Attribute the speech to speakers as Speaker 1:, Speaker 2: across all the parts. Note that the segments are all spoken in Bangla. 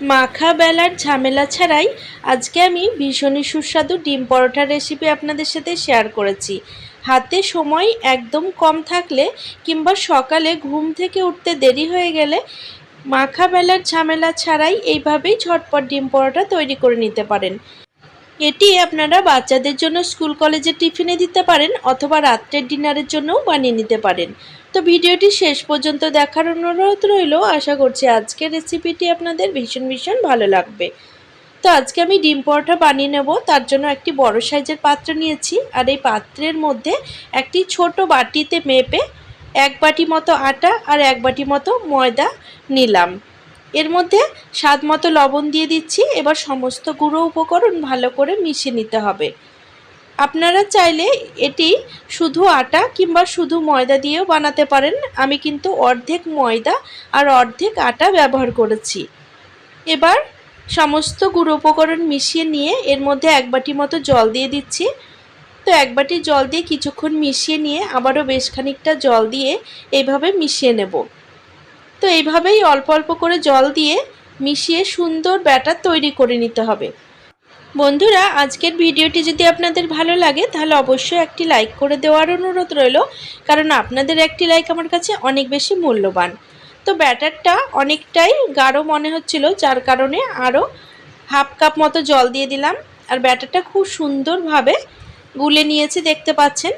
Speaker 1: মাখা বেলার ঝামেলা ছাড়াই আজকে আমি ভীষণই সুস্বাদু ডিম পরোটার রেসিপি আপনাদের সাথে শেয়ার করেছি। হাতে সময় একদম কম থাকলে কিংবা সকালে ঘুম থেকে উঠতে দেরি হয়ে গেলে মাখা বেলার ঝামেলা ছাড়াই এইভাবেই ঝটপট ডিম পরোটা তৈরি করে নিতে পারেন। এটি আপনারা বাচ্চাদের জন্য স্কুল কলেজে টিফিনে দিতে পারেন অথবা রাত্রের ডিনারের জন্যও বানিয়ে নিতে পারেন। তো ভিডিওটি শেষ পর্যন্ত দেখার অনুরোধ রইল। আশা করছি আজকের রেসিপিটি আপনাদের ভীষণ ভীষণ ভালো লাগবে। তো আজকে আমি ডিম পরোটা বানিয়ে নেব। তার জন্য একটি বড় সাইজের পাত্র নিয়েছি। আর এই পাত্রের মধ্যে একটি ছোট বাটিতে মেপে এক বাটি মতো আটা আর এক বাটি মতো ময়দা নিলাম। এর মধ্যে স্বাদ মতো লবণ দিয়ে দিচ্ছি। এবার সমস্ত গুঁড়ো উপকরণ ভালো করে মিশিয়ে নিতে হবে। আপনারা চাইলে এটি শুধু আটা কিংবা শুধু ময়দা দিয়েও বানাতে পারেন। আমি কিন্তু অর্ধেক ময়দা আর অর্ধেক আটা ব্যবহার করেছি। এবার সমস্ত গুঁড়ো উপকরণ মিশিয়ে নিয়ে এর মধ্যে এক বাটি মতো জল দিয়ে দিচ্ছি। তো এক বাটি জল দিয়ে কিছুক্ষণ মিশিয়ে নিয়ে আবারও বেশ খানিকটা জল দিয়ে এইভাবে মিশিয়ে নেব। তো এইভাবেই অল্প অল্প করে জল দিয়ে মিশিয়ে সুন্দর ব্যাটার তৈরি করে নিতে হবে। বন্ধুরা, আজকের ভিডিওটি যদি আপনাদের ভালো লাগে, তাহলে অবশ্যই একটি লাইক করে দেওয়ার অনুরোধ রইল, কারণ আপনাদের একটি লাইক আমার কাছে অনেক বেশি মূল্যবান। তো ব্যাটারটা অনেকটাই গাঢ় মনে হচ্ছিল, যার কারণে আরও হাফ কাপ মতো জল দিয়ে দিলাম, আর ব্যাটারটা খুব সুন্দরভাবে গুলে নিয়েছে, দেখতে পাচ্ছেন।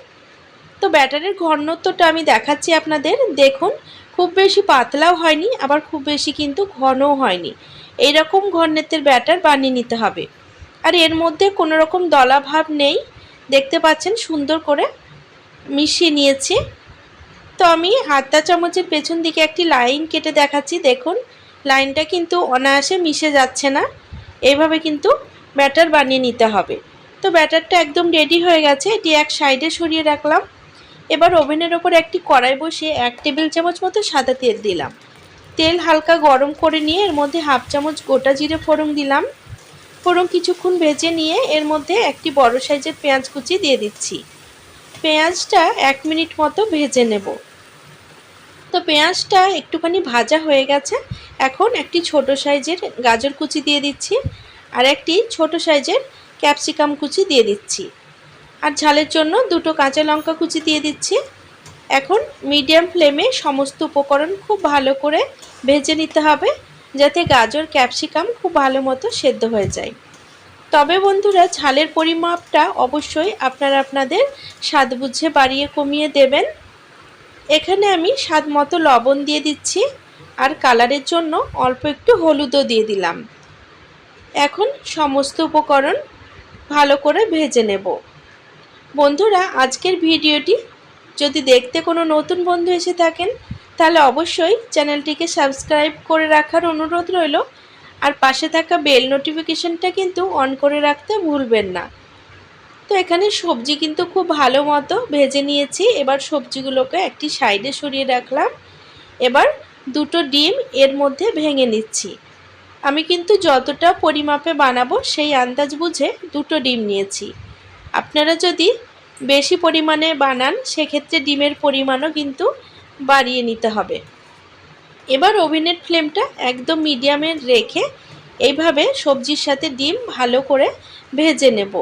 Speaker 1: তো ব্যাটারের ঘনত্বটা আমি দেখাচ্ছি আপনাদের, দেখুন খুব বেশি পাতলাও হয়নি, আবার খুব বেশি কিন্তু ঘনও হয়নি। এই রকম ঘনত্বের ব্যাটার বানিয়ে নিতে হবে। আর এর মধ্যে কোনো রকম দলা ভাব নেই। দেখতে পাচ্ছেন সুন্দর করে মিশিয়ে নিয়েছি। তো আমি হাতটা চামচের পেছন দিকে একটি লাইন কেটে দেখাচ্ছি, দেখুন। লাইনটা কিন্তু অনায়াসে মিশে যাচ্ছে না। এইভাবে কিন্তু ব্যাটার বানিয়ে নিতে হবে। তো ব্যাটারটা একদম রেডি হয়ে গেছে। এটি এক সাইডে সরিয়ে রাখলাম। এবার ওভেনের ওপর একটি কড়াই বসিয়ে এক টেবিল চামচ মতো সাদা তেল দিলাম। তেল হালকা গরম করে নিয়ে এর মধ্যে হাফ চামচ গোটা জিরে ফোড়ন দিলাম। ফোড়ন কিছুক্ষণ ভেজে নিয়ে এর মধ্যে একটি বড় সাইজের পেঁয়াজ কুচি দিয়ে দিচ্ছি। পেঁয়াজটা এক মিনিট মতো ভেজে নেব। তো পেঁয়াজটা একটুখানি ভাজা হয়ে গেছে। এখন একটি ছোট সাইজের গাজর কুচি দিয়ে দিচ্ছি আর একটি ছোট সাইজের ক্যাপসিকাম কুচি দিয়ে দিচ্ছি। আর ঝালের জন্য দুটো কাঁচা লঙ্কা কুচি দিয়ে দিচ্ছি। এখন মিডিয়াম ফ্লেমে সমস্ত উপকরণ খুব ভালো করে ভেজে নিতে হবে, যাতে গাজর, ক্যাপসিকাম খুব ভালো মতো সেদ্ধ হয়ে যায়। তবে বন্ধুরা, ঝালের পরিমাপটা অবশ্যই আপনারা আপনাদের স্বাদ বুঝে বাড়িয়ে কমিয়ে দেবেন। এখানে আমি স্বাদ মতো লবণ দিয়ে দিচ্ছি, আর কালারের জন্য অল্প একটু হলুদও দিয়ে দিলাম। এখন সমস্ত উপকরণ ভালো করে ভেজে নেব। বন্ধুরা, আজকের ভিডিওটি যদি দেখতে কোনো নতুন বন্ধু এসে থাকেন, তাহলে অবশ্যই চ্যানেলটিকে সাবস্ক্রাইব করে রাখার অনুরোধ রইল। আর পাশে থাকা বেল নোটিফিকেশনটা কিন্তু অন করে রাখতে ভুলবেন না। তো এখানে সবজি কিন্তু খুব ভালো মতো ভেজে নিয়েছি। এবার সবজিগুলোকে একটি সাইডে সরিয়ে রাখলাম। এবার দুটো ডিম এর মধ্যে ভেঙে নিচ্ছি। আমি কিন্তু যতটা পরিমাপে বানাবো সেই আন্দাজ বুঝে দুটো ডিম নিয়েছি। আপনারা যদি বেশি পরিমাণে বানান, সেক্ষেত্রে ডিমের পরিমাণও কিন্তু বাড়িয়ে নিতে হবে। এবার ওভেনের ফ্লেমটা একদম মিডিয়ামে রেখে এইভাবে সবজির সাথে ডিম ভালো করে ভেজে নেব।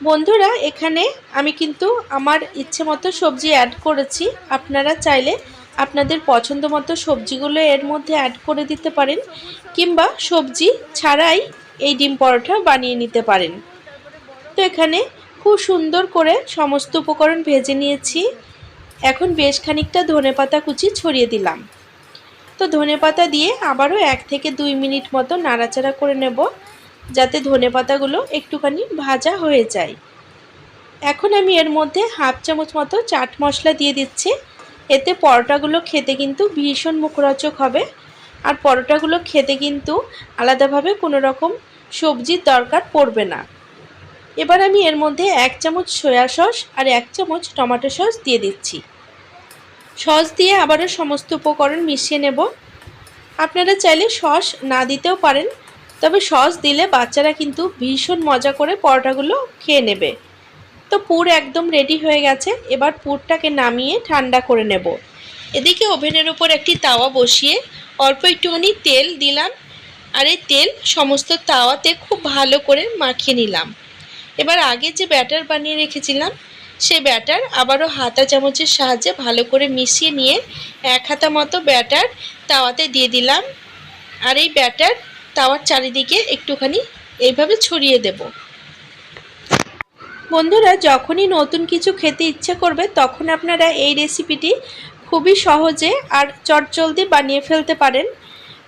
Speaker 1: বন্ধুরা, এখানে আমি কিন্তু আমার ইচ্ছে মতো সবজি অ্যাড করেছি। আপনারা চাইলে আপনাদের পছন্দ মতো সবজিগুলো এর মধ্যে অ্যাড করে দিতে পারেন, কিংবা সবজি ছাড়াই এই ডিম পরোটা বানিয়ে নিতে পারেন। তো এখানে খুব সুন্দর করে সমস্ত উপকরণ ভেজে নিয়েছি। এখন বেশ খানিকটা ধনে পাতা কুচি ছড়িয়ে দিলাম। তো ধনে পাতা দিয়ে আবারও এক থেকে দুই মিনিট মতো নাড়াচাড়া করে নেব, যাতে ধনে পাতাগুলো একটুখানি ভাজা হয়ে যায়। এখন আমি এর মধ্যে হাফ চামচ মতো চাট মশলা দিয়ে দিচ্ছি। এতে পরোটাগুলো খেতে কিন্তু ভীষণ মুখরোচক হবে। আর পরোটাগুলো খেতে কিন্তু আলাদাভাবে কোনো রকম সবজির দরকার পড়বে না। এবার আমি এর মধ্যে এক চামচ সয়া সস আর এক চামচ টমেটো সস দিয়ে দিচ্ছি। সস দিয়ে আবারও সমস্ত উপকরণ মিশিয়ে নেব। আপনারা চাইলে সস না দিতেও পারেন, তবে সস দিলে বাচ্চারা কিন্তু ভীষণ মজা করে পরোটাগুলো খেয়ে নেবে। তো পুর একদম রেডি হয়ে গেছে, এবার পুরটাকে নামিয়ে ঠান্ডা করে নেব। এদিকে ওভেনের উপর একটি তাওয়া বসিয়ে অল্প একটুখানি তেল দিলাম, আর এই তেল সমস্ত তাওয়াতে খুব ভালো করে মাখিয়ে নিলাম। এবার আগে যে ব্যাটার বানিয়ে রেখেছিলাম সেই ব্যাটার আবারও হাতা চামচের সাহায্যে ভালো করে মিশিয়ে নিয়ে এক হাতা মতো ব্যাটার তাওয়াতে দিয়ে দিলাম। আর এই ব্যাটার তাওয়ার চারিদিকে একটুখানি এইভাবে ছড়িয়ে দেব। বন্ধুরা, যখনই নতুন কিছু খেতে ইচ্ছে করবে, তখন আপনারা এই রেসিপিটি খুবই সহজে আর চটজলদি বানিয়ে ফেলতে পারেন।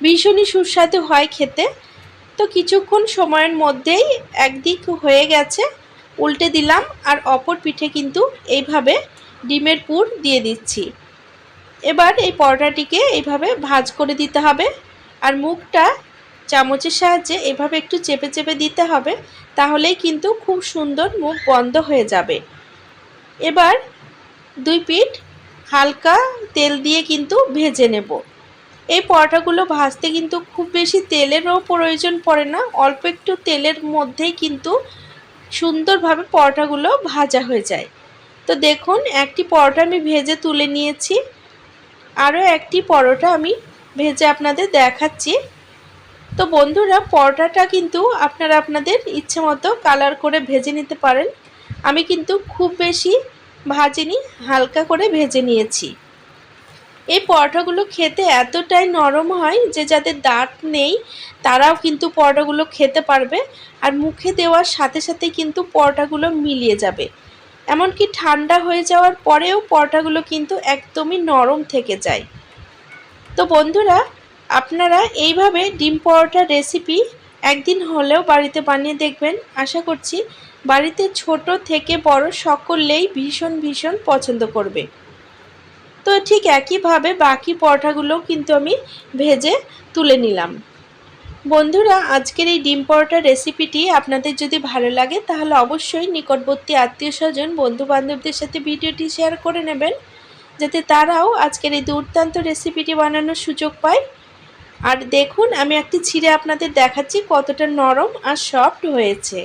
Speaker 1: ভীষণই সুস্বাদু হয় খেতে। তো কিছুক্ষণ সময়ের মধ্যেই একদিক হয়ে গেছে, উল্টে দিলাম আর অপর পিঠে কিন্তু এইভাবে ডিমের পুর দিয়ে দিচ্ছি। এবার এই পরোটাটিকে এইভাবে ভাজ করে দিতে হবে আর মুখটা চামচের সাহায্যে এভাবে একটু চেপে চেপে দিতে হবে, তাহলেই কিন্তু খুব সুন্দর মুখ বন্ধ হয়ে যাবে। এবার দুই পিঠ হালকা তেল দিয়ে কিন্তু ভেজে নেব। এই পরোটাগুলো ভাজতে কিন্তু খুব বেশি তেলেরও প্রয়োজন পড়ে না, অল্প একটু তেলের মধ্যেই কিন্তু সুন্দরভাবে পরোটাগুলো ভাজা হয়ে যায়। তো দেখুন, একটি পরোটা আমি ভেজে তুলে নিয়েছি, আরও একটি পরোটা আমি ভেজে আপনাদের দেখাচ্ছি। তো বন্ধুরা, পরোটাটা কিন্তু আপনারা আপনাদের ইচ্ছে মতো কালার করে ভেজে নিতে পারেন। আমি কিন্তু খুব বেশি ভাজিনি, হালকা করে ভেজে নিয়েছি। এই পরোটাগুলো খেতে এতটাই নরম হয় যে যাদের দাঁত নেই, তারাও কিন্তু পরোটাগুলো খেতে পারবে। আর মুখে দেওয়ার সাথে সাথে কিন্তু পরোটাগুলো মিলিয়ে যাবে। এমনকি ঠান্ডা হয়ে যাওয়ার পরেও পরোটাগুলো কিন্তু একদমই নরম থেকে যায়। তো বন্ধুরা, আপনারা এইভাবে ডিম পরোটার রেসিপি একদিন হলেও বাড়িতে বানিয়ে দেখবেন। আশা করছি বাড়িতে ছোট থেকে বড় সকলেই ভীষণ ভীষণ পছন্দ করবে। তো ঠিক একইভাবে বাকি পরোটাগুলো কিন্তু আমি ভেজে তুলে নিলাম। বন্ধুরা, আজকের এই ডিম পরোটার রেসিপিটি আপনাদের যদি ভালো লাগে, তাহলে অবশ্যই নিকটবর্তী আত্মীয় স্বজন বন্ধু বান্ধবদের সাথে ভিডিওটি শেয়ার করে নেবেন, যাতে তারাও আজকের এই দুর্দান্ত রেসিপিটি বানানোর সুযোগ পায়। আর দেখুন, আমি একটি ছিঁড়ে আপনাদের দেখাচ্ছি কতটা নরম আর সফট হয়েছে।